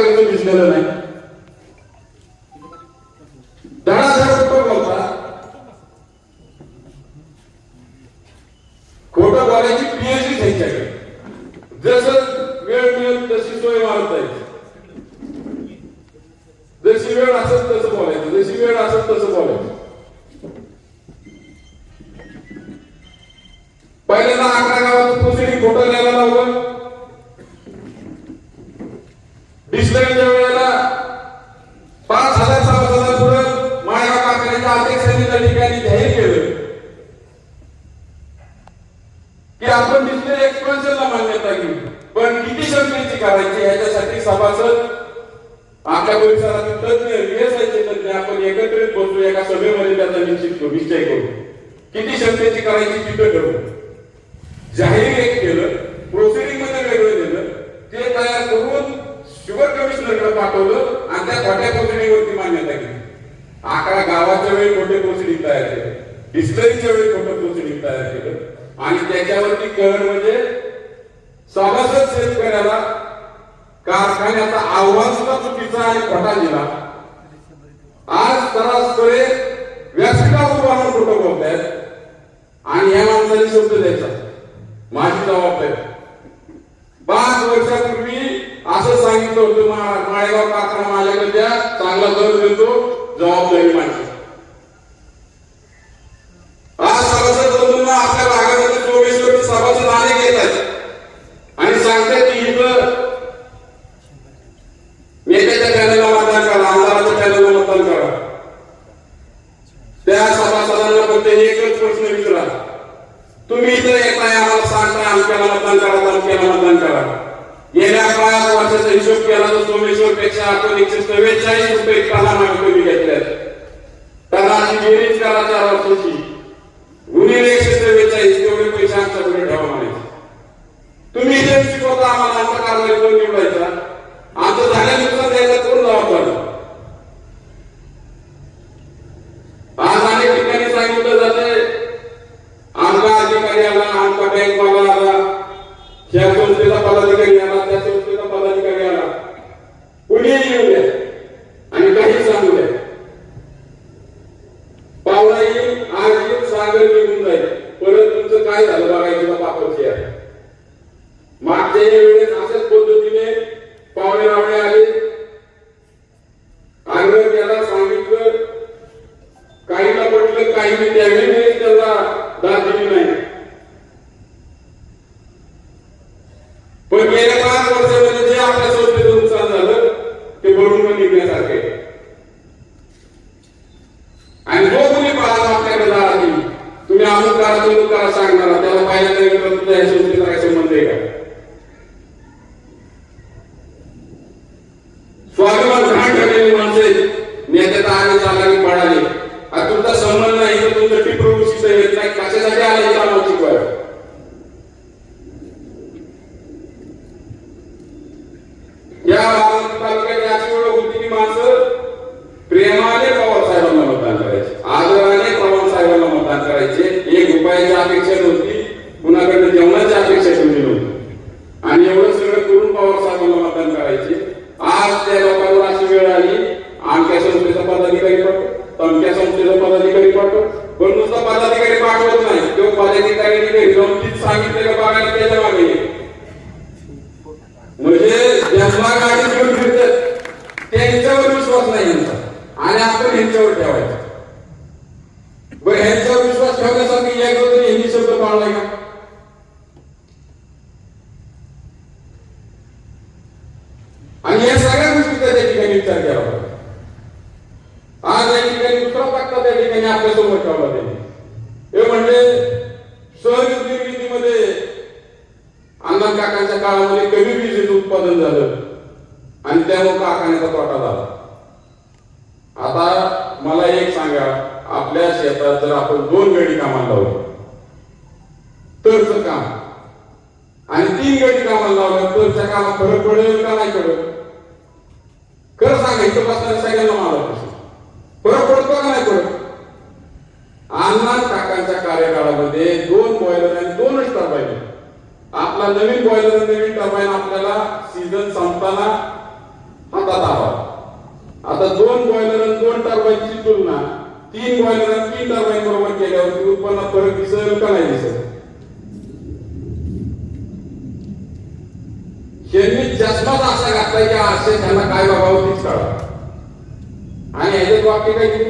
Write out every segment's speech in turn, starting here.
साखरेचं भिजलेलं नाही पण किती क्षमतेची करायची ह्याच्यासाठी सभासद आपल्या परिसरातील तज्ञ विएसआयचे तज्ञ आपण एकत्रित बसू एका सभेमध्ये त्याचा निश्चित करू निश्चय करू. किती क्षमतेची करायची तिथं ठरवू. जाहीर एक केलं प्रोसिडिंगमध्ये वेगळं दिलं ते तयार करून शुगर कमिशनरकडे पाठवलं आणि त्या छोट्या प्रोसिडिंगवरती मान्यता केली आकडा गावाच्या वेळी मोठे प्रोसिडिंग तयार केलं. डिस्टरीच्या वेळी मोठं प्रोसिडिंग तयार केलं. आणि त्याच्यावरती कर म्हणजे सभासद शेतकऱ्याला कारखान्याचा आव्हान सुद्धा चुकीचा आणि फटा दिला. आज तरासकडे व्यासपीठावर उभा राहून खोटं बोलतायत? आणि या माणसाने शब्द द्यायचा. माझी जबाबदारी. पाच वर्षापूर्वी असं सांगितलं होतं माळेगाव कारखाना माझ्याकडे द्या चांगला दर देतो जबाबदारी माझी. आज सभासद बंधूंना आपल्या आहेत की इथं. नेत्याच्या मतदान करा आमदाराच्या मतदान करा त्या सभासदांना फक्त एकच प्रश्न विचारा. तुम्ही इथं येताय आम्हाला सांगताय आमच्याला मतदान करा मतदान करा. गेल्या पाच वर्षाचा हिशोब केला तर सोमेश्वर पेक्षा आपण एकशे चव्वेचाळीस रुपये काला मागे कमी घेतल्यात. टनाची बेरीज करा चार वर्षाची. गुन्हे एकशे चव्वेचाळीस तेवढे पैसे आमच्याकडे ठेवा म्हणायचे तुम्ही इथे शिकवता आम्हाला आमचा कारवाई कोण निवडायचा. आमचं झाल्यानंतर नुकसान द्यायचा कोण जबाबदार आज अनेक ठिकाणी सांगितलं जाते आमचा अधिकारी आला आमचा बँकवाला आला त्या संस्थेचा पदाधिकारी आला त्या संस्थेचा पदाधिकारी आला कुणीही येऊ द्या आणि काही सांगू द्या पावला येईल आज येईल सागर निघून जाईल परत तुमचं काय झालं बघायचं पापाची आहे मागच्या वेळेस अशाच पद्धतीने पावणे रावणे आले आग्रह केला सांगितलं काहीला पटलं काहीने त्यावेळी त्याला दाद दिली नाही पण गेल्या पाच वर्षामध्ये जे आपल्या संस्थेचं नुकसान झालं ते भरून निघण्यासारखे आणि जो कोणी पाहतो आपल्याकडे दारा दिली तुम्ही अमुक करा तमुक करा सांगणार त्याला पाहिजे नाही तर तुझ्या या संस्थेचा काय संबंध आहे का स्वाभिमान घाण ठरलेली माणसं आहेत नेत्याचा आम्ही चालला की पळाले आता तुमचा संबंध नाही तर तुमचं टिप्रो शिस्त येत नाही कशासाठी आलं इथं आम्हाला शिकवायला या बारामती तालुक्यात याची ओळख होती की माणसं प्रेमाने पवार साहेबांना मतदान करायचे आदराने पवार साहेबांना मतदान करायचे एक रुपयाची अपेक्षा नव्हती कुणाकडे जेवणाची अपेक्षा ठेवली नव्हती आणि एवढं सगळं करून पवार साहेबांना मतदान करायचे आज त्या लोकांवर अशी वेळ आली आमच्या संस्थेचा पदाधिकारी पाठव तमक्या संस्थेचा पदाधिकारी पाठव पण नुसता पदाधिकारी पाठवत नाही तो पदाधिकारी घरी जाऊन तीच सांगितलं का बघायला त्याच्यामागे ये. म्हणजे ज्यांना गाडी घेऊन फिरतात त्यांच्यावर विश्वास नाही यांचा आणि आपण यांच्यावर ठेवायचा बरं ह्यांच्यावर विश्वास ठेवण्यासाठी एक तरी हिंदी शब्द पाळलाय का आणि या सगळ्या गोष्टीचा त्या ठिकाणी विचार केला पाहिजे आज या ठिकाणी दुसरा तक्ता त्या ठिकाणी आपल्यासमोर ठेवला त्यांनी हे म्हणजे सहज निर्मितीमध्ये अण्णा काकांच्या काळामध्ये कमी विजेचं उत्पादन झालं आणि त्यामुळे कारखान्याचा तोटा झाला आता मला एक सांगा आपल्या शेतात जर आपण दोन गडी कामाला लावलं तरच काम आणि तीन गडी कामाला लावलं तरच्या कामात फरक पडेल का नाही पडेल खरं सांगा इथं बसणाऱ्या सगळ्यांना मला प्रश्न फरक पडतो का नाही पडत अण्णा काकांच्या कार्यकाळामध्ये दोन बॉयलर आणि दोनच टर्बाईन आपला नवीन बॉयलर नवीन टर्बाईन आपल्याला सीझन संपताना आता दोन बॉयलर आणि दोन टर्बाईनची तुलना तीन बॉयलर आणि तीन टर्बाईन बरोबर केल्यावरती उत्पन्नात फरक दिसेल का नाही दिसेल यांनी चष्माच असा घातलाय की आरसे त्यांना काय बघावं तीच कळा आणि ह्याच्यात वाक्य काय ते?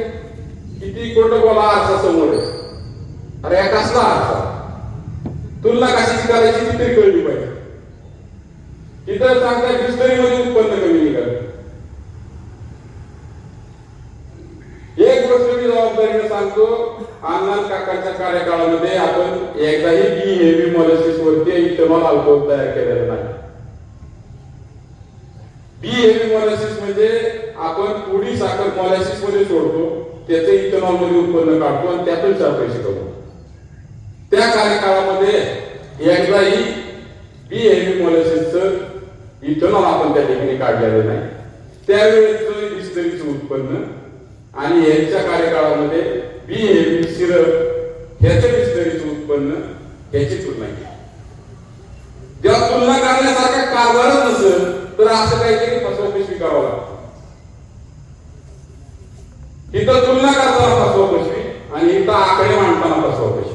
किती खोटं बोला आरसा समोर आहे अरे हा कसला आरसा तुलना कशाची करायची ती तरी कळली पाहिजे सांगताय सांगताय बिस्तरीमध्ये उत्पन्न कमी निघालं एक गोष्ट मी जबाबदारीने सांगतो आनंद काकांच्या कार्यकाळामध्ये आपण एकदाही बी हेवी मॉलिसिस वरती इथेनॉल अल्कोहोल तयार केलेला नाही. बी हेवी मॉलिसिस म्हणजे आपण पुडी साखर मॉलिसिसमध्ये सोडतो त्याचे इथेनॉलमध्ये उत्पन्न काढतो आणि त्यातून चार पैसे कमवतो. त्या कार्यकाळामध्ये एकदाही बी हेवी मॉलिसिसचं इथेनॉल आपण त्या ठिकाणी काढलेलं नाही. त्यावेळेचं डिस्टरीचं उत्पन्न आणि यांच्या कार्यकाळामध्ये बी हेवी सिरप ह्याचं डिस्टरीचं उत्पन्न ह्याची तुलना केली. जेव्हा तुलना करण्यासारखा कारभारच नसेल तर असं काहीतरी फसवणूक स्वीकारावं लागतं. इथं तुलना करताना फसवणूक आणि इथं आकडे मांडताना फसवणूक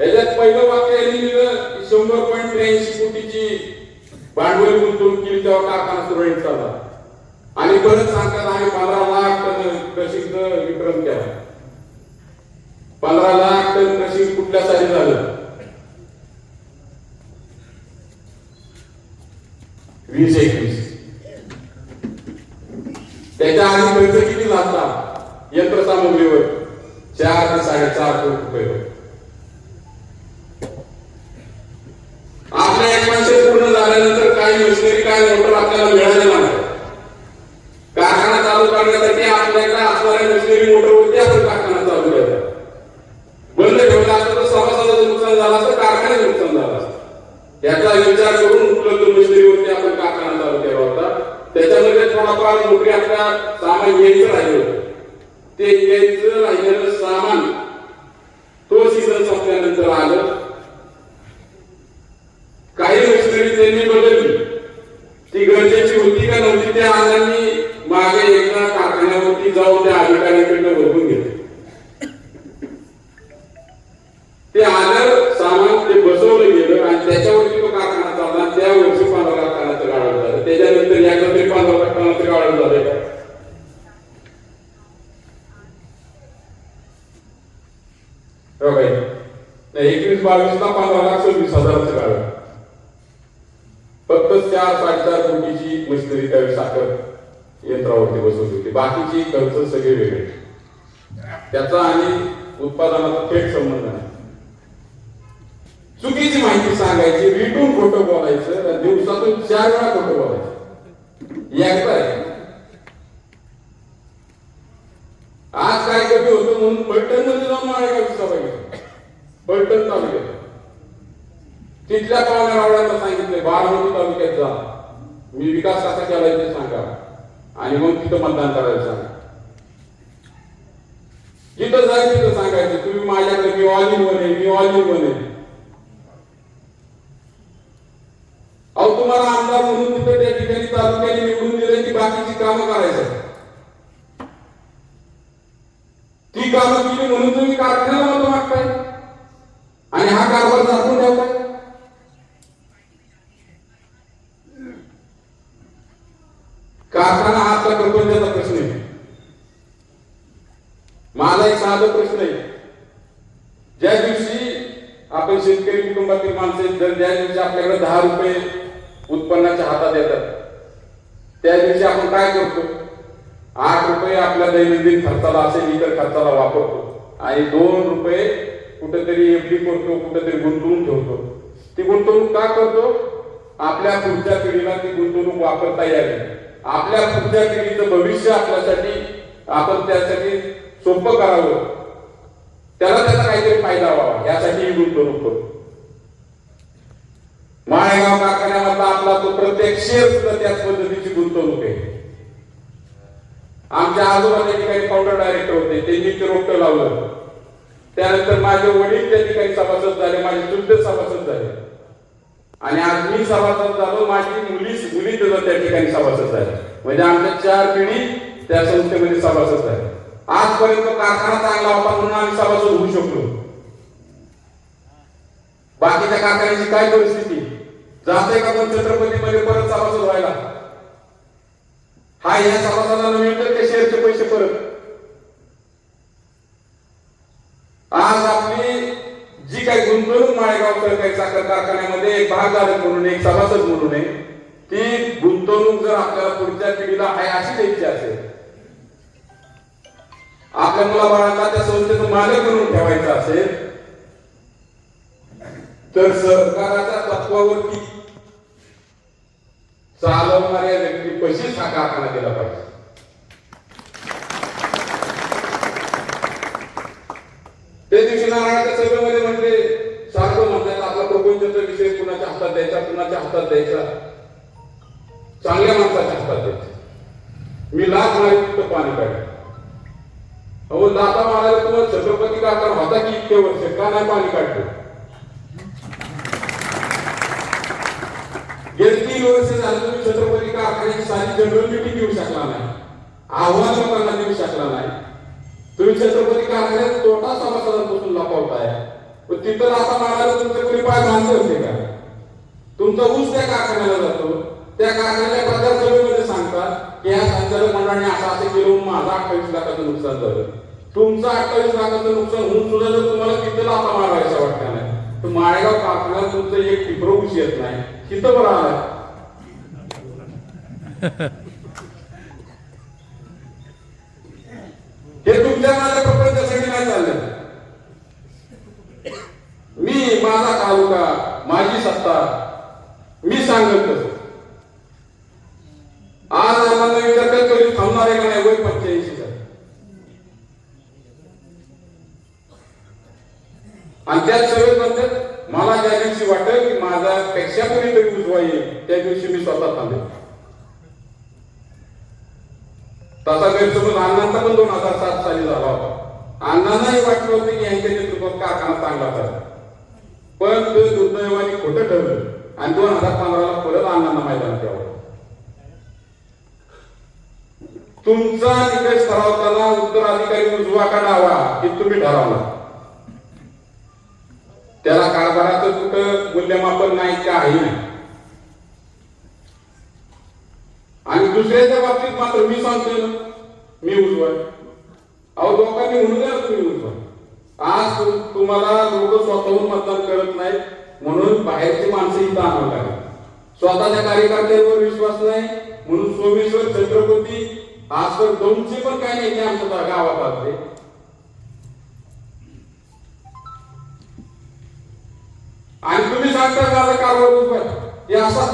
याच्यात पहिलं वाक्य यांनी लिहिलं की शंभर पॉईंट त्र्याऐंशी कोटीची भांडवल गुंतवणूक केली तेव्हा कारखाना सुरळीत चालला. आणि परत सांगतात आम्ही पंधरा लाख टन प्रसिद्ध विक्रम केला. पंधरा लाख टन कृषी कुठल्या साली झालं? वीस एकवीस. त्याच्या आधी खर्च किती लागला? यंत्रसामुग्रीवर चार ते साडेचार कोटी रुपये. होते. आपल्या पूर्ण झाल्यानंतर काही मशिनरी काय मोटर आपल्याला मिळालेला नाही कारखाना चालू करण्यासाठी आपल्याकडे असणाऱ्या मशिनरी मोटर होती आपण कारखाना चालू केला बंद ठेवला असतं तर समाजाचं नुकसान झालं असतं कारखान्याचं नुकसान झालं असतं याचा विचार करून उपलब्ध मशिनरीवरती आपण कारखाना चालू केला होता त्याच्यामध्ये थोडाफार नोकरी आपल्या सामान यायचं राहिलं होतं. ते यायचं राहिलेलं सामान तो सीझन संपल्यानंतर आलं काही लक्षणी त्यांनी बदलली. ती गरजेची होती का नव्हती त्या आनंदांनी मागे एकदा कारखान्यावरती जाऊन त्या अधिकाऱ्यांकडनं बघून घेतलं ते आलं सामान ते बसवलं गेलं आणि त्याच्यावरती तो कारखाना चालला त्या वर्षी पंधरा लाख टनाचं गाळण झालं त्याच्यानंतर एकदा तरी पंधरा लाख टनाचं गाळण झालंय का हो बाई नाही एकवीस बावीस ला पंधरा लाख सव्वीस हजाराचं गाळण फक्त चार साडेचार कोटीची मशिनरी त्यावेळी साखर यंत्रावरती बसवली होती बाकीची खर्च सगळे वेगळे त्याचा आणि उत्पादनाचा थेट संबंध नाही चुकीची माहिती सांगायची रिटून खोटं बोलायचं दिवसातून चार वेळा खोटं बोलायचं. एकदा आहे. आज काय कमी होतं म्हणून पलटणमध्ये जाऊन माळेगाव सभा घेतली पलटण तालुक्यात तिथल्या पाहुण्या रावळ्यांना सांगितले बारामती तालुक्यात जा मी विकास कसा केलाय ते सांगा आणि मग तिथं मतदान करायला सांगा जिथं जाईल तिथं सांगायचं तुम्ही माझ्याकडे मी ऑल इन बने मी ऑल इन बने अहो तुम्हाला आमदार म्हणून तिथं त्या ठिकाणी तालुक्याने निवडून दिले की बाकीची कामं करायचं ती कामं केली म्हणून तुम्ही कारखान्याला मत मागताय आणि हा कारभार झाकून ठेवताय कारखाना हा आपला प्रपंचाचा प्रश्न आहे माझा एक साधा प्रश्न आहे ज्या दिवशी आपण शेतकरी कुटुंबातील माणसे जर ज्या दिवशी आपल्याकडे दहा रुपये उत्पन्नाच्या हातात येतात त्या दिवशी आपण काय करतो आठ रुपये आपल्या दैनंदिन खर्चाला असेल इतर खर्चाला वापरतो आणि दोन रुपये कुठेतरी एफडी करतो कुठेतरी गुंतवून ठेवतो. ती गुंतवणूक का करतो? आपल्या पुढच्या पिढीला ती गुंतवणूक वापरता यावी. आपल्या पुढच्या पिढीचं भविष्य आपल्यासाठी आपण त्यासाठी सोपं करावं. त्याला त्याचा काहीतरी फायदा व्हावा. यासाठी ही गुंतवणूक करतो माळेगाव कारखान्यामधला आपला तो प्रत्येक शेअर सुद्धा त्याच पद्धतीची गुंतवणूक आहे. आमच्या आजोबाच्या ठिकाणी पावडर डायरेक्टर होते. त्यांनी ते रोपटं लावलं. त्यानंतर माझे वडील त्या ठिकाणी सभासद झाले माझे चुलते सभासद झाले. आणि आज मी सभासद झालो माझी मुली मुली त्या ठिकाणी सभासद झाले. म्हणजे आमच्या चार पिढी त्या संस्थेमध्ये सभासद झाले. आजपर्यंत कारखाना चांगला होता म्हणून आम्ही सभासद होऊ शकलो. बाकीच्या कारखान्याची काय परिस्थिती? जाते का पण छत्रपतीमध्ये परत सभासद व्हायला? हा या सभासदांना मिळतात ते शेअरचे पैसे परत आज आपली जी काही माळेगावकर काही साखर कारखान्यामध्ये एक भागधारक म्हणून एक सभासद म्हणून आहे. ती गुंतवणूक जर आपल्याला पुढच्या पिढीला आहे अशीच इच्छा असेल आपल्या मुलाबाळांना त्या संस्थेचं मालक म्हणून ठेवायचं असेल तर सरकाराच्या तत्वावरती चालवणाऱ्या व्यक्ती पैसे हा कारखाना दिला पाहिजे. त्या दिवशी नारायणच्या सभेमध्ये म्हटले सारखं म्हणतात आपला प्रपंचाचा विषय कुणाच्या हातात द्यायचा कुणाच्या हातात द्यायचा? चांगल्या माणसाच्या हातात द्यायचा. मी लाख मारी तिथं पाणी काढलं. अहो दाता मारायला तुम्हाला छत्रपती कारखाना होता की इतके वर्ष? का नाही पाणी काढतो गेली तीन वर्ष झालं तुम्ही छत्रपती कारखान्याची साधी जनरल मिटिंग घेऊ शकला नाही. आव्हान लोकांना देऊ शकला नाही. तुम्ही छत्रपती कारखान्यात तोटा सभासदांपासून लपवताय पण तिथं आता मागायला तुमचे कोणी पाय बांधले होते का? तुमचा ऊस त्या कारखान्याला जातो. त्या कारखान्याच्या प्रचार सभेमध्ये सांगतात की या संचालक मंडळाने असं असं केलं माझं अठ्ठावीस लाखाचं नुकसान झालं. तुमचं अठ्ठावीस लाखाचं नुकसान होऊन सुद्धा जर तुम्हाला तिथं आता मारायचं वाटणार नाही तर माळेगाव कारखान्यात तुमचं एक टिपर ऊस येत नाही. तिथं बरं आलाय मी माझा तालुका माझी सत्ता मी सांगत तसं. आज आम्हाला विचारतात कधी थांबणार आहे का नाही वय पंच्याऐंशी आणि त्याच सगळे म्हणतात मला ज्या दिवशी वाटेल की माझा पेक्षा कोणीतरी उजवा येईल त्या दिवशी मी स्वतः थांबेल तसा गैरसमज अण्णांचा पण दोन हजार सात साली झाला होता. अण्णांनाही वाटलं होतं की यांच्या नेतृत्वात कारखाना चांगला झाला पण ते दुर्दैवाने खोटं ठरलं. आणि दोन हजार पंधराला परत अण्णांना मैदान ठेवलं तुमचा निकष ठरवताना उत्तराधिकारी उजवा का डावा हे तुम्ही ठरवला? त्याला कारभाराचं कुठं मूल्यमापन नाही काही नाही आणि दुसऱ्याच्या बाबतीत मात्र मी सांगतोय ना मी उजवा अहो दोघांनी म्हणून तुम्ही उजवा. आज तुम्हाला लोक स्वतःहून मतदान करत नाहीत म्हणून बाहेरची माणसं इथं आणावं लागेल. स्वतःच्या कार्यकर्त्यांवर विश्वास नाही म्हणून सोमेश्वर छत्रपती आज तर दोनशे पण काही नाही आमच्या गावात आले. आणि तुम्ही सांगता माझा कारभार उजवा हे असा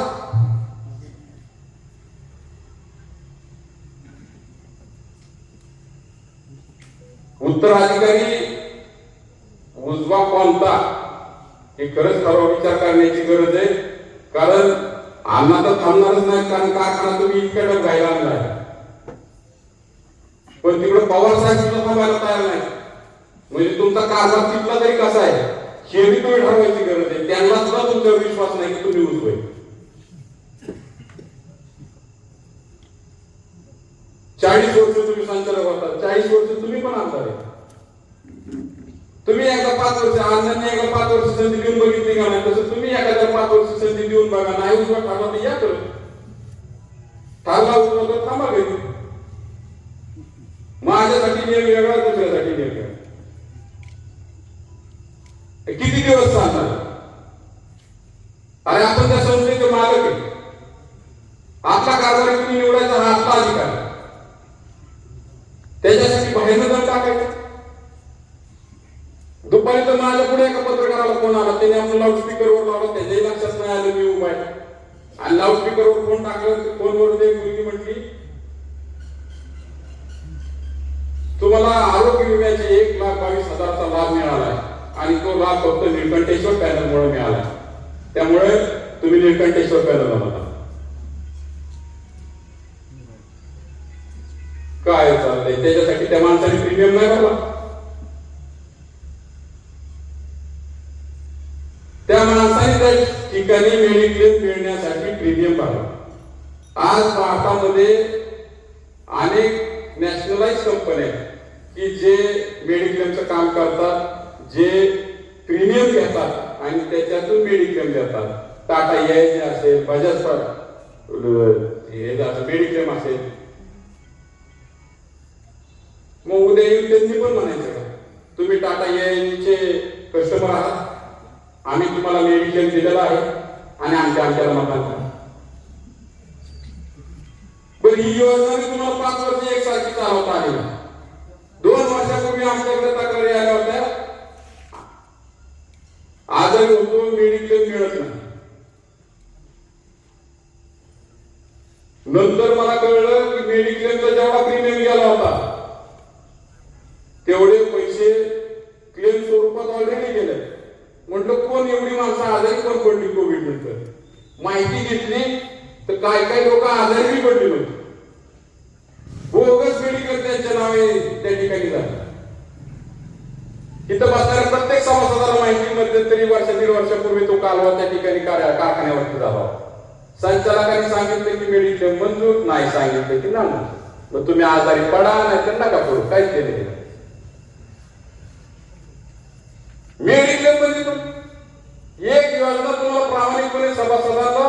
उत्तराधिकारी उजवा कोणता? हे खरंच खरा विचार करण्याची गरज आहे. कारण अण्णा तर थांबणारच नाही कारण कारखाना तुम्ही इतक्या डब घायला आणलाय पण तिकडे पवार साहेब सुद्धा थांबायला तयार नाही म्हणजे तुमचा कारभार तिथला तरी कसा आहे? हे बी तुम्ही ठरवायची गरज आहे. त्यांना सुद्धा तुमच्यावर विश्वास नाही की तुम्ही उजवे. चाळीस वर्ष तुम्ही संचालक होता. चाळीस वर्ष तुम्ही पण आमदार आहे. तुम्ही एकदा पाच वर्ष अण्णांनी एकदा पाच वर्ष संधी देऊन बघितली का नाही तसं तुम्ही एखाद्या पाच वर्ष संधी देऊन बघा नाही उजवा ठरला तर या करू ठरला उजवा तर थांबा घरी. माझ्यासाठी नियम वेगळा दुसऱ्यासाठी नियम वेगळा किती दिवस चालणार? अरे आपण त्या संस्थेचे मालक आहे. आपला कारभार तुम्ही निवडायचा हा आपला अधिकार त्याच्यासाठी बाहेर जर तर माझ्या पुढे एका पत्रकाराला फोन आला. त्याने आपण लाऊडस्पीकरवर लावला. त्याच्याही लक्षात नाही आलं मी उभा आहे. आणि लाऊडस्पीकरवर फोन टाकलं फोनवर ते मुलगी म्हटली तुम्हाला आरोग्य विम्याचे एक लाख बावीस हजारचा लाभ मिळाला आणि तो लाभ फक्त निळकंठेश्वर पॅनलमुळे मिळाला त्यामुळे तुम्ही निळकंठेश्वर पॅनलला म्हणा काय चाललंय? त्याच्यासाठी त्या माणसाने प्रीमियम नाही भरला. त्या माणसाने त्या ठिकाणी मेडिक्लेम मिळण्यासाठी प्रीमियम भरा आज भारतामध्ये अनेक नॅशनलाइज कंपन्या आहेत की जे मेडिक्लेमचं काम करतात जे प्रीमियम घेतात आणि त्याच्यातून मेडिक्लेम देतात टाटा ए असेल बजाज हे मेडिक्लेम असेल. मग उद्या येऊन त्यांनी पण म्हणायचं का? तुम्ही टाटा चे कस्टमर आहात? आम्ही तुम्हाला मेडिकल दिलेला आहे आणि आमच्या आमच्याला मतदान करा. पण ही योजना मी तुम्हाला पाच वर्ष एक सारखी चालवत आहे. दोन वर्षापूर्वी आमच्याकडे तक्रारी आल्या होत्या. आजारी होतो मेडिक्लेम मिळत नाही. नंतर मला कळलं की मेडिक्लेमचा जेवढा प्रीमियम गेला होता तेवढे पैसे क्लेम स्वरूपात ऑलरेडी गेले म्हटलं कोण एवढी माणसं आजारी पण पडली कोविड नंतर माहिती घेतली तर काय काय लोक आजारी बी पडली होती बोगस मेडिकल त्यांच्या नावे त्या ठिकाणी झालं इथं बसणाऱ्या प्रत्येक सभासदाला माहिती मध्यंतरी वर्ष दीड वर्षापूर्वी तो कालवा त्या ठिकाणी कार्या- कारखान्यावरती झाला होता. संचालकांनी सांगितलं की मेडिक्लेम मंजूर नाही सांगितलं की नाही मंजूर. मग तुम्ही आजारी पडा नाही तर नका करू काहीच केले नाही. मेडिक्लेम पण एक योजना तुम्हाला प्रामाणिकपणे सभासदांना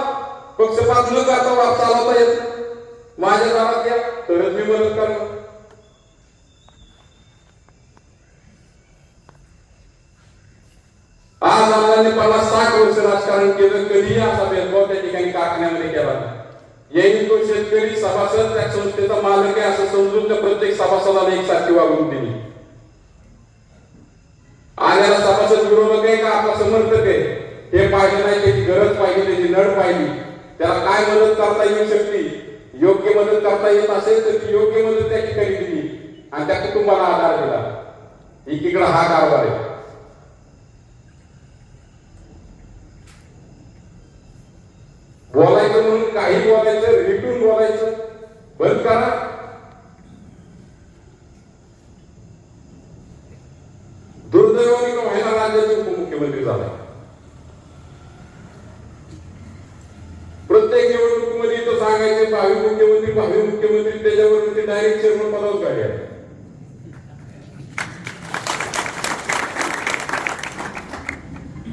पक्षपात न करता वा- चालवता येत. माझ्या दारात या तरच मी मदत करणार. आज आम्हाला पन्नास साठ वर्ष राजकारण केलं कधीही असा भेदभाव त्या ठिकाणी कारखान्यामध्ये केला नाही. येईल तो शेतकरी सभासद त्या संस्थेचा मालक आहे असं समजून त्या प्रत्येक सभासदाला एकसारखी वागून दिली. आल्याला सभासद विरोधक आहे का? आपला समर्थक आहे. हे पाहिजे नाही त्याची गरज पाहिजे त्याची नड पाहिली. त्याला काय मदत करता येऊ शकते? योग्य मदत करता येत असेल तर ती योग्य मदत त्या ठिकाणी दिली. आणि त्या कुटुंबाला आधार दिला. एकीकडे हा कारभार आहे बोलायचं म्हणून काही बोलायचं रिटून बोलायचं. बंद करा दुर्दैवाने का व्हायला राज्याचे उपमुख्यमंत्री झाला प्रत्येक निवडणुकीमध्ये तो सांगायचे भावी मुख्यमंत्री भावी मुख्यमंत्री त्याच्यावर ते डायरेक्ट चेअरमन पदावर गाडी आहे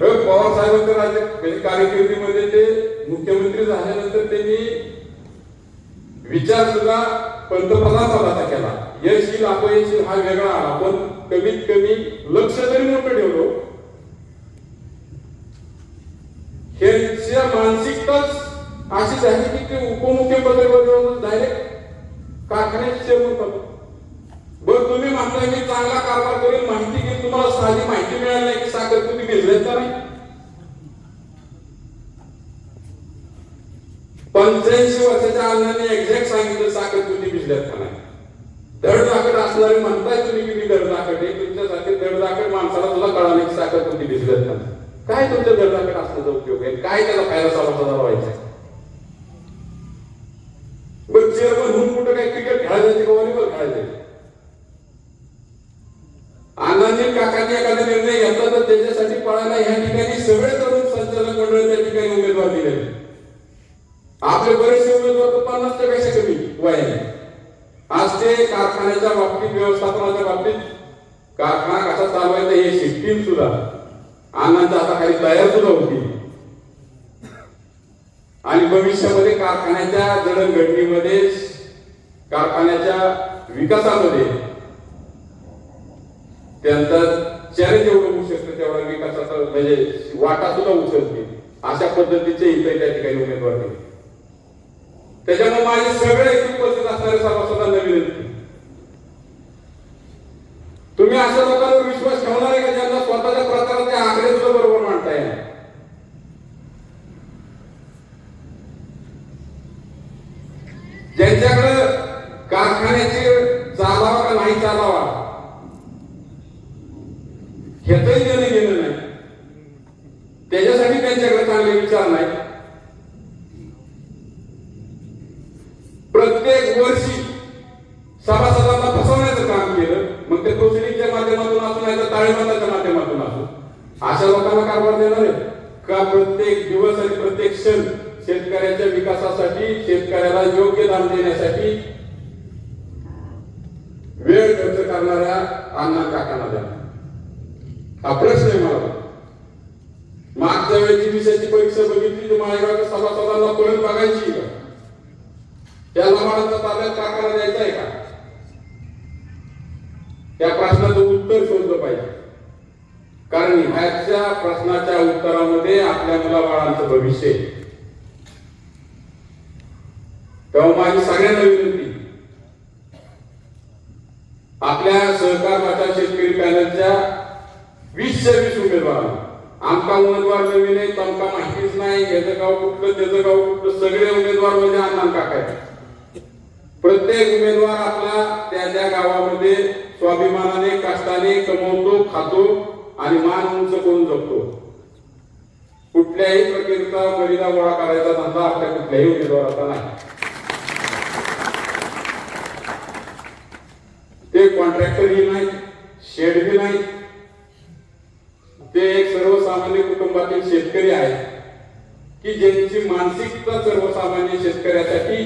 तर पवार साहेबांच्या राज्य म्हणजे कारकिर्दीमध्ये ते मुख्यमंत्री झाल्यानंतर त्यांनी विचार सुद्धा पंतप्रधान पदाचा केला. यश येईल अपयश हा वेगळा आला. पण कमीत कमी लक्ष तरी मोठं ठेवलो ह्यांच्या मानसिकताच अशी झाली की ते उपमुख्यमंत्री डायरेक्ट कारखान्याचे चेअरमन पद तुम्ही म्हणताय मी चांगला कारभार करेल माहिती घेऊन तुम्हाला साधी माहिती मिळाली नाही की साखर तुम्ही भिजलेत का नाही? पंच्याऐंशी वर्षाच्या अण्णांनी एक्झॅक्ट सांगितलं साखर तुम्ही भिजल्यात का नाही? धडधाकट असणारे म्हणताय तुम्ही किती मी धडधाकट आहे तुमच्यासारखे धडधाकट माणसाला तुला कळालं की साखर तुम्ही भिजल्यात का काय तुमच्या धडधाकट असण्याचा उपयोग आहे? काय त्याला फायदा सर्वसाधारण व्हायचा बरं चेअरमन होऊन कुठं काय क्रिकेट खेळायला जायचे का व्हॉलीबॉल खेळायला जायचे आनंदी काकांनी एखादा निर्णय घेतला तर त्याच्यासाठी पळायला ह्या ठिकाणी सगळे तरुण संचालक मंडळ त्या ठिकाणी उमेदवार दिले आपले बरेचसे उमेदवार तर पन्नासच्या पेक्षा कमी वयाने आज ते कारखान्याच्या बाबतीत व्यवस्थापनाच्या बाबतीत कारखाना कसा चालवायचा हे सिस्टीम सुद्धा आनंदच्या हाताखाली तयार सुद्धा होती आणि भविष्यामध्ये कारखान्याच्या जडणघडणीमध्ये कारखान्याच्या विकासामध्ये त्यांचा चॅलेंज जेवढं होऊ तेवढा विकासाचा म्हणजे वाटा सुद्धा उचलते अशा पद्धतीचे इथे त्या ठिकाणी उमेदवार दिले त्याच्यामुळे माझे सगळे उपस्थित असणारे सभासदांना विनंती तुम्ही अशा लोकांवर विश्वास ठेवणार आहे का ज्यांना स्वतःच्या प्रकारात ते आकडे सुद्धा बरोबर मांडता येणार ज्यांच्याकडे कारखान्याचे चालावा का नाही चालावा ह्याचंही देणं घेणं नाही त्याच्यासाठी त्यांच्याकडे चांगले विचार नाही प्रत्येक वर्षी सभासदांना फसवण्याचं काम केलं मग ते प्रोसिडिंगच्या माध्यमातून असू माध्यमातून असो. अशा लोकांना कारभार देणार आहे. का प्रत्येक दिवस आणि प्रत्येक क्षण शेतकऱ्याच्या विकासासाठी शेतकऱ्याला योग्य दान देण्यासाठी वेळ खर्च करणाऱ्या अण्णा काकांना द्या हा प्रश्न आहे मला. मागच्या वेळेची विषयाची परीक्षा बघितली तर माळेगावच्या सभासदांना पळून बघायची का? त्याला मला ताब्यात काकाला द्यायचं आहे का? त्या प्रश्नाचं उत्तर शोधलं पाहिजे. कारण ह्याच्या प्रश्नाच्या उत्तरामध्ये आपल्या मुलाबाळांचं भविष्य आहे. तेव्हा माझी सगळ्यांना विनंती. आपल्या सहकार भाषा शेतकरी पॅनलच्या वीस सव्वीस उमेदवार आमका उमेदवार नवीन आहे तमका माहितीच नाही याचं गाव कुठलं त्याचं गाव कुठलं सगळे उमेदवार म्हणजे अण्णा काका प्रत्येक उमेदवार आपला त्या त्या गावामध्ये स्वाभिमानाने कष्टाने कमवतो खातो आणि मान उंच करून जगतो कुठल्याही प्रकारचा बलिदा गोळा करायचा धंदा आपल्या कुठल्याही उमेदवाराचा नाही. ते कॉन्ट्रॅक्टरही नाही शेड बी नाही. ते एक सर्वसामान्य कुटुंबातील शेतकरी आहेत की ज्यांची मानसिकता सर्वसामान्य शेतकऱ्यासाठी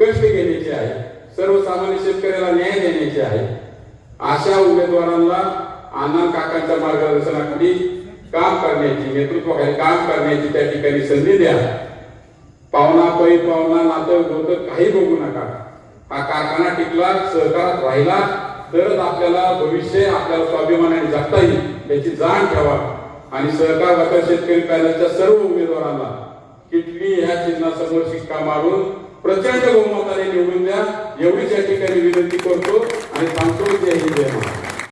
कष्ट घेण्याची आहे सर्वसामान्य शेतकऱ्याला न्याय देण्याची आहे. अशा उमेदवारांना आनंद काकांच्या मार्गदर्शनाखाली काम करण्याची नेतृत्वाखाली काम करण्याची त्या ठिकाणी संधी द्या. पाहुणा पै पाहुणा नातं गोत काही बघू नका. हा कारखाना टिकला सहकारात राहिला तरच आपल्याला भविष्य आपल्याला स्वाभिमानाने जगता येईल याची जाण ठेवा. आणि सहकार वाटा शेतकरी पॅनलच्या सर्व उमेदवारांना किटली ह्या चिन्हासमोर शिक्का मारून प्रचंड बहुमताने निवडून द्या. एवढीच या ठिकाणी विनंती करतो. आणि सांगतो जय हिंद जय महाराष्ट्र